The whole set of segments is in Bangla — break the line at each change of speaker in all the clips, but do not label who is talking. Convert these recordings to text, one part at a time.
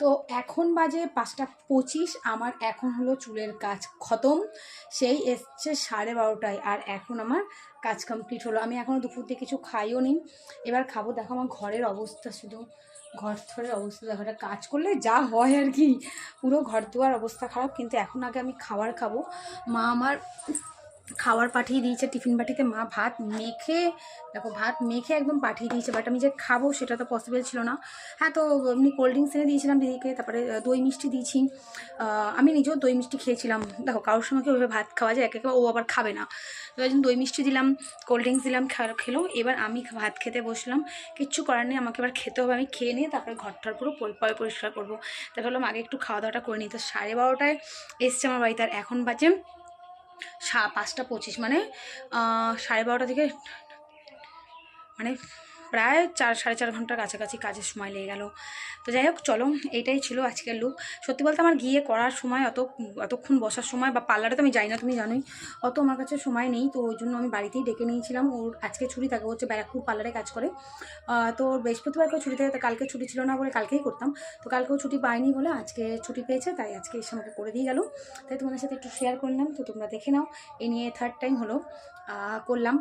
তো এখন বাজে পাঁচটা পঁচিশ, আমার এখন হলো চুলের কাজ খতম। সেই এসছে সাড়ে বারোটায় আর এখন আমার কাজ কমপ্লিট হলো। আমি এখনও দুপুর দিয়ে কিছু খাইও নি। এবার খাব, দেখো আমার ঘরের অবস্থা শুধু ঘর থরের অবস্থা। দেখো কাজ করলে যা হয় আর কি। পুরো ঘর দুয়ার অবস্থা খারাপ, কিন্তু এখন আগে আমি খাবার খাব। মা আমার খাবার পাঠিয়ে দিয়েছে, টিফিন বাটিতে মা ভাত মেখে, দেখো ভাত মেখে একদম পাঠিয়ে দিয়েছে বাট আমি যে খাব সেটা তো পসিবল ছিল না। হ্যাঁ তো এমনি কোল্ড ড্রিঙ্কস এনে দিয়েছিলাম দিদিকে, তারপরে দই মিষ্টি দিয়েছি। আমি নিজেও দই মিষ্টি খেয়েছিলাম। দেখো, কারোর সঙ্গে ওইভাবে ভাত খাওয়া যায়, একে একে ও আবার খাবে না। তো জন্য দই মিষ্টি দিলাম কোল্ড ড্রিঙ্কস দিলাম খেলো। এবার আমি ভাত খেতে বসলাম। কিচ্ছু করার নেই, আমাকে এবার খেতে হবে। আমি খেয়ে নিয়ে তারপরে ঘরটার পুরো পরি- পরিষ্কার করব। তাই ভাবলাম আগে একটু খাওয়া দাওয়াটা করে নিই। তো সাড়ে বারোটায় এসছে আমার বাড়িতে, আর এখন বাজে সা পাঁচটা পঁচিশ মানে সাড়ে বারোটা থেকে মানে প্রায় চার, সাড়ে চার ঘণ্টার কাছাকাছি কাজের সময় লেগে গেল। তো যাই হোক, চলো এইটাই ছিল আজকের লুক সত্যি বলতে আমার গিয়ে করার সময় অত অতক্ষণ বসার সময় বা পার্লারে তো আমি যাই না, তুমি জানোই, অত আমার কাছে সময় নেই। তো ওই জন্য আমি বাড়িতেই ডেকে নিয়েছিলাম। ওর আজকে ছুটি থাকে হচ্ছে ব্যারাকপুর পার্লারে কাজ করে। তো বৃহস্পতিবারকেও ছুটি থাকে, তো কালকে ছুটি ছিল না বলে কালকেই করতাম। তো কালকেও ছুটি পাইনি বলে আজকে ছুটি পেয়েছে, তাই আজকে এসে আমাকে করে দিয়ে গেল। তাই তোমাদের সাথে একটু শেয়ার করলাম। তো তোমরা দেখে নাও এই নিয়ে থার্ড টাইম হলো। করলাম।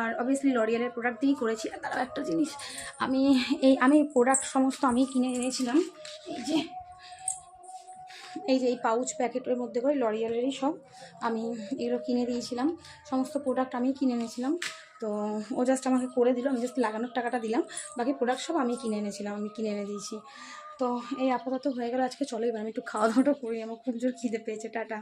আর অবভিয়াসলি লরিয়ালের প্রোডাক্ট দিয়েই করেছি, আর তারও একটা জিনিস, আমি এই, আমি প্রোডাক্ট সমস্ত আমি কিনে এনেছিলাম, এই যে এই যে এই পাউচ প্যাকেটের মধ্যে করে লরিয়ালেরই সব আমি এগুলো কিনে দিয়েছিলাম, সমস্ত প্রোডাক্ট আমি কিনে এনেছিলাম, তো ও জাস্ট আমাকে করে দিল, আমি জাস্ট লাগানোর টাকাটা দিলাম, বাকি প্রোডাক্ট সব আমি কিনে এনেছিলাম, আমি কিনে এনে দিয়েছি। তো এই আপাতত হয়ে গেল, আজকে চলো এবার আমি একটু খাওয়া দাওয়াটা করি, আমার খুব জোর খিদে পেয়েছে, টাটা।